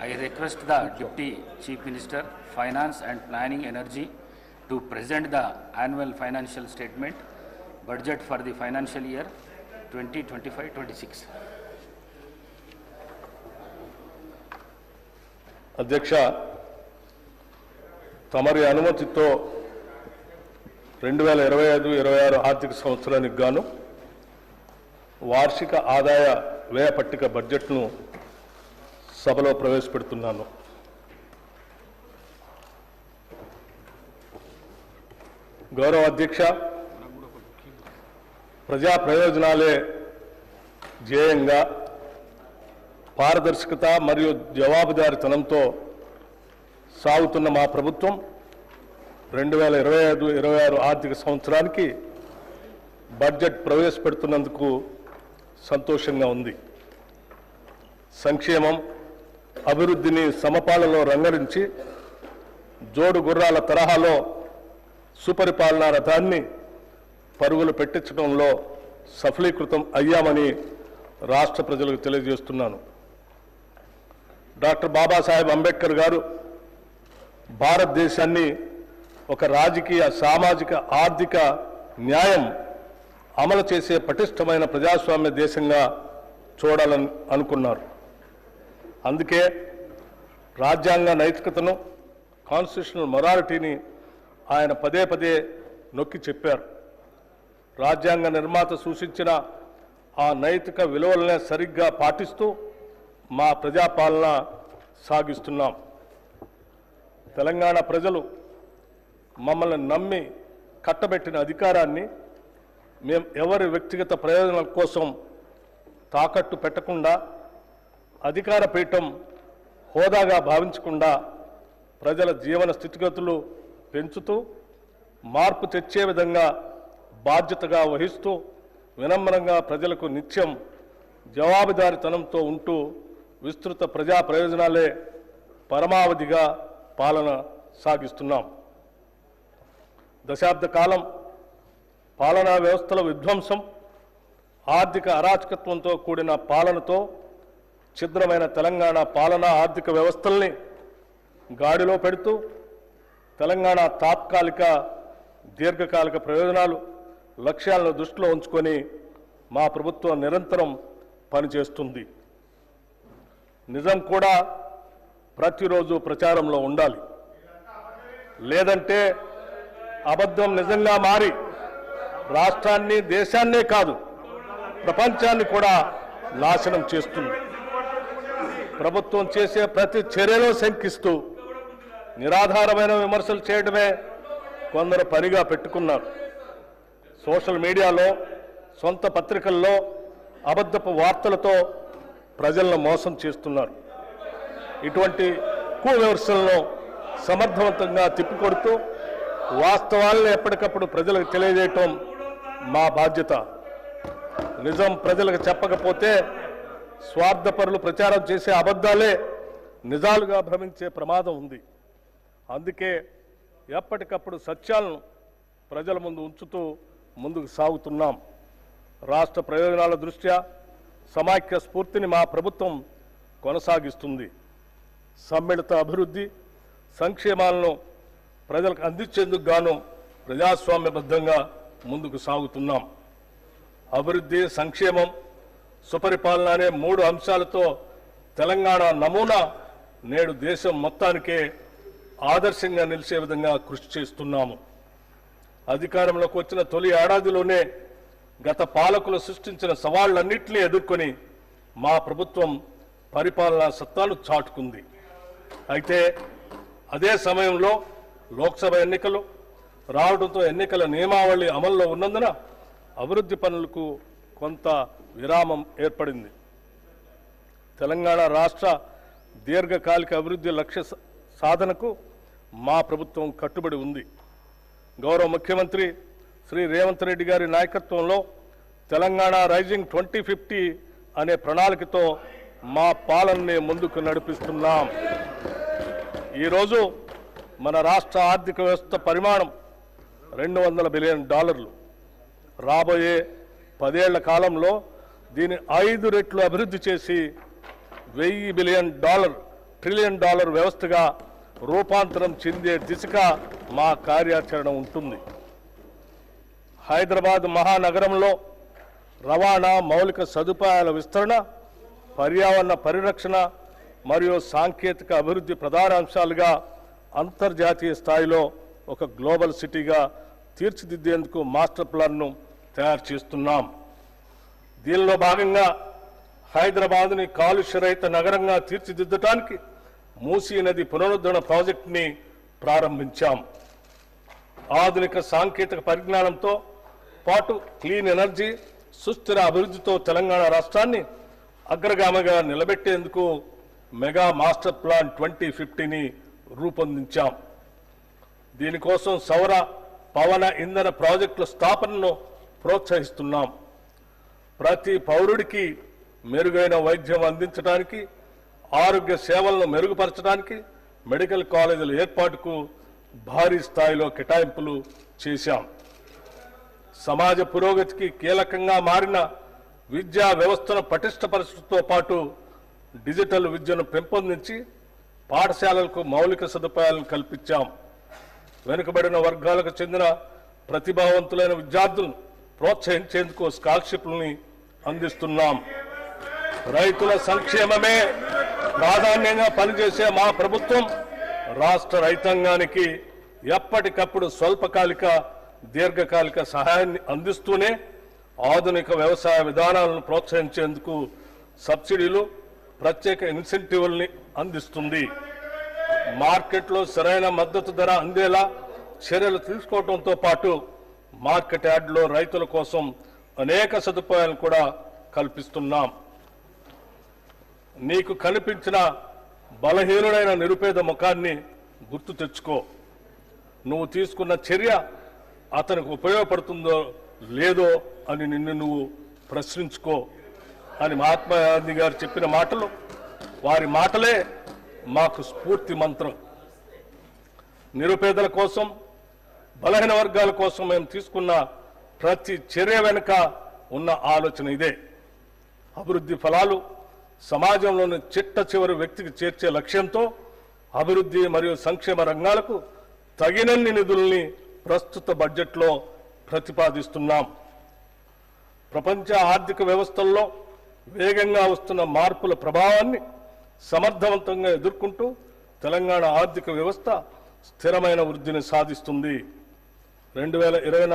I request the Deputy Chief Minister, Finance and Planning Energy to present the annual financial statement, budget for the financial year 2025-26. అధ్యక్ష తమరి అనుమతితో రెండు వేల ఇరవై ఐదు ఇరవై ఆరు ఆర్థిక సంవత్సరానికి గాను వార్షిక ఆదాయ వ్యయ పట్టిక బడ్జెట్ను సభలో ప్రవేశపెడుతున్నాను. గౌరవ అధ్యక్ష ప్రజా ప్రయోజనాలే ధ్యేయంగా పారదర్శకత మరియు జవాబుదారితనంతో సాగుతున్న మా ప్రభుత్వం రెండు వేల ఇరవై ఐదు ఇరవై ఆరు ఆర్థిక సంవత్సరానికి బడ్జెట్ ప్రవేశపెడుతున్నందుకు సంతోషంగా ఉంది. సంక్షేమం అభివృద్ధిని సమపాలలో రంగరించి జోడు గుర్రాల తరహాలో సుపరిపాలనా రథాన్ని పరుగులు పెట్టించడంలో సఫలీకృతం అయ్యామని రాష్ట్ర ప్రజలకు తెలియజేస్తున్నాను. డాక్టర్ బాబాసాహెబ్ అంబేద్కర్ గారు భారతదేశాన్ని ఒక రాజకీయ సామాజిక ఆర్థిక న్యాయం అమలు చేసే పటిష్టమైన ప్రజాస్వామ్య దేశంగా చూడాలని అనుకున్నారు. అందుకే రాజ్యాంగ నైతికతను కాన్స్టిట్యూషనల్ మొరాలిటీని ఆయన పదే పదే నొక్కి చెప్పారు. రాజ్యాంగ నిర్మాత సూచించిన ఆ నైతిక విలువలనే సరిగ్గా పాటిస్తూ మా ప్రజాపాలన సాగిస్తున్నాం. తెలంగాణ ప్రజలు మమ్మల్ని నమ్మి కట్టబెట్టిన అధికారాన్ని మేము ఎవరి వ్యక్తిగత ప్రయోజనాల కోసం తాకట్టు పెట్టకుండా అధికార పీఠం హోదాగా భావించకుండా ప్రజల జీవన స్థితిగతులు పెంచుతూ మార్పు తెచ్చే విధంగా బాధ్యతగా వహిస్తూ వినమ్రంగా ప్రజలకు నిత్యం జవాబుదారితనంతో ఉంటూ విస్తృత ప్రజా ప్రయోజనాలే పరమావధిగా పాలన సాగిస్తున్నాం. దశాబ్ద కాలం పాలనా వ్యవస్థల విధ్వంసం ఆర్థిక అరాచకత్వంతో కూడిన పాలనతో ఛిద్రమైన తెలంగాణ పాలన ఆర్థిక వ్యవస్థల్ని గాడిలో పెడుతూ తెలంగాణ తాత్కాలిక దీర్ఘకాలిక ప్రయోజనాలు లక్ష్యాలను దృష్టిలో ఉంచుకొని మా ప్రభుత్వం నిరంతరం పనిచేస్తుంది. నిజం కూడా ప్రతిరోజు ప్రచారంలో ఉండాలి. లేదంటే అబద్ధం నిజంగా మారి రాష్ట్రాన్ని దేశాన్నే కాదు ప్రపంచాన్ని కూడా నాశనం చేస్తుంది. ప్రభుత్వం చేసే ప్రతి చర్యలో శంకిస్తూ నిరాధారమైన విమర్శలు చేయడమే కొందరు పనిగా పెట్టుకున్నారు. సోషల్ మీడియాలో సొంత పత్రికల్లో అబద్ధపు వార్తలతో ప్రజలను మోసం చేస్తున్నారు. ఇటువంటి కు విమర్శలను సమర్థవంతంగా తిప్పికొడుతూ వాస్తవాలను ఎప్పటికప్పుడు ప్రజలకు తెలియజేయటం మా బాధ్యత. నిజం ప్రజలకు చెప్పకపోతే స్వార్థపరులు ప్రచారం చేసే అబద్ధాలే నిజాలుగా భ్రమించే ప్రమాదం ఉంది. అందుకే ఎప్పటికప్పుడు సత్యాలను ప్రజల ముందు ఉంచుతూ ముందుకు సాగుతున్నాం. రాష్ట్ర ప్రయోజనాల దృష్ట్యా సమాఖ్య స్ఫూర్తిని మా ప్రభుత్వం కొనసాగిస్తుంది. సమ్మిళిత అభివృద్ధి సంక్షేమాలను ప్రజలకు అందించేందుకు గాను ప్రజాస్వామ్యబద్ధంగా ముందుకు సాగుతున్నాం. అభివృద్ధి సంక్షేమం సుపరిపాలన అనే మూడు అంశాలతో తెలంగాణ నమూనా నేడు దేశం మొత్తానికే ఆదర్శంగా నిలిచే విధంగా కృషి చేస్తున్నాము. అధికారంలోకి వచ్చిన తొలి ఏడాదిలోనే గత పాలకులు సృష్టించిన సవాళ్ళన్నింటినీ ఎదుర్కొని మా ప్రభుత్వం పరిపాలనా సత్తాలు చాటుకుంది. అయితే అదే సమయంలో లోక్సభ ఎన్నికలు రావడంతో ఎన్నికల నియమావళి అమల్లో ఉన్నందున అభివృద్ధి పనులకు కొంత విరామం ఏర్పడింది. తెలంగాణ రాష్ట్ర దీర్ఘకాలిక అభివృద్ధి లక్ష్య స- సాధనకు మా ప్రభుత్వం కట్టుబడి ఉంది. గౌరవ ముఖ్యమంత్రి శ్రీ రేవంత్ రెడ్డి గారి నాయకత్వంలో తెలంగాణ రైజింగ్ ట్వంటీ ఫిఫ్టీ అనే ప్రణాళికతో మా పాలనని ముందుకు నడిపిస్తున్నాం. ఈరోజు మన రాష్ట్ర ఆర్థిక వ్యవస్థ పరిమాణం రెండు వందల బిలియన్ డాలర్లు. రాబోయే పదేళ్ళ కాలంలో దీని ఐదు రెట్లు అభివృద్ధి చేసి వెయ్యి బిలియన్ డాలర్ ట్రిలియన్ డాలర్ వ్యవస్థగా రూపాంతరం చెందే దిశగా మా కార్యాచరణ ఉంటుంది. హైదరాబాద్ మహానగరంలో రవాణా మౌలిక సదుపాయాల విస్తరణ పర్యావరణ పరిరక్షణ మరియు సాంకేతిక అభివృద్ధి ప్రధాన అంశాలుగా అంతర్జాతీయ స్థాయిలో ఒక గ్లోబల్ సిటీగా తీర్చిదిద్దేందుకు మాస్టర్ ప్లాన్ను తయారు చేస్తున్నాం దీనిలో భాగంగా హైదరాబాద్ని కాలుష్యరహిత నగరంగా తీర్చిదిద్దటానికి మూసీ నది పునరుద్ధరణ ప్రాజెక్టుని ప్రారంభించాం. ఆధునిక సాంకేతిక పరిజ్ఞానంతో పాటు క్లీన్ ఎనర్జీ సుస్థిర అభివృద్ధితో తెలంగాణ రాష్ట్రాన్ని అగ్రగామిగా నిలబెట్టేందుకు మెగా మాస్టర్ ప్లాన్ ట్వంటీ ఫిఫ్టీని రూపొందించాం. దీనికోసం సౌర పవన ఇంధన ప్రాజెక్టుల స్థాపనను ప్రోత్సహిస్తున్నాం. ప్రతి పౌరుడికి మెరుగైన వైద్యం అందించడానికి ఆరోగ్య సేవలను మెరుగుపరచడానికి మెడికల్ కాలేజీల ఏర్పాటుకు భారీ స్థాయిలో కేటాయింపులు చేశాం. సమాజ పురోగతికి కీలకంగా మారిన విద్యా వ్యవస్థను పటిష్టపరచడంతో పాటు డిజిటల్ విద్యను పెంపొందించి పాఠశాలలకు మౌలిక సదుపాయాలను కల్పించాం. వెనుకబడిన వర్గాలకు చెందిన ప్రతిభావంతులైన విద్యార్థులను ప్రోత్సహించేందుకు స్కాలర్షిప్లని అందిస్తున్నాం. రైతుల సంక్షేమమే ప్రాధాన్యంగా పనిచేసే మా ప్రభుత్వం రాష్ట్ర రైతాంగానికి ఎప్పటికప్పుడు స్వల్పకాలిక దీర్ఘకాలిక సహాయాన్ని అందిస్తూనే ఆధునిక వ్యవసాయ విధానాలను ప్రోత్సహించేందుకు సబ్సిడీలు ప్రత్యేక ఇన్సెంటివ్ల్ని అందిస్తుంది. మార్కెట్లో సరైన మద్దతు ధర అందేలా చర్యలు తీసుకోవడంతో పాటు మార్కెట్ యార్డ్లో రైతుల కోసం అనేక సదుపాయాలు కూడా కల్పిస్తున్నాం. నీకు కనిపించిన బలహీనుడైన నిరుపేద ముఖాన్ని గుర్తు తెచ్చుకో. నువ్వు తీసుకున్న చర్య అతనికి ఉపయోగపడుతుందో లేదో అని నిన్ను నువ్వు ప్రశ్నించుకో అని మహాత్మా గాంధీ గారు చెప్పిన మాటలు. వారి మాటలే మాకు స్ఫూర్తి మంత్రం. నిరుపేదల కోసం బలహీన వర్గాల కోసం మేము తీసుకున్న ప్రతి చర్య వెనుక ఉన్న ఆలోచన ఇదే. అభివృద్ధి ఫలాలు సమాజంలోని చిట్ట చివరి వ్యక్తికి చేర్చే లక్ష్యంతో అభివృద్ధి మరియు సంక్షేమ రంగాలకు తగినన్ని నిధుల్ని ప్రస్తుత బడ్జెట్లో ప్రతిపాదిస్తున్నాం. ప్రపంచ ఆర్థిక వ్యవస్థల్లో వేగంగా వస్తున్న మార్పుల ప్రభావాన్ని సమర్థవంతంగా ఎదుర్కొంటూ తెలంగాణ ఆర్థిక వ్యవస్థ స్థిరమైన వృద్ధిని సాధిస్తుంది. రెండు వేల ఇరవై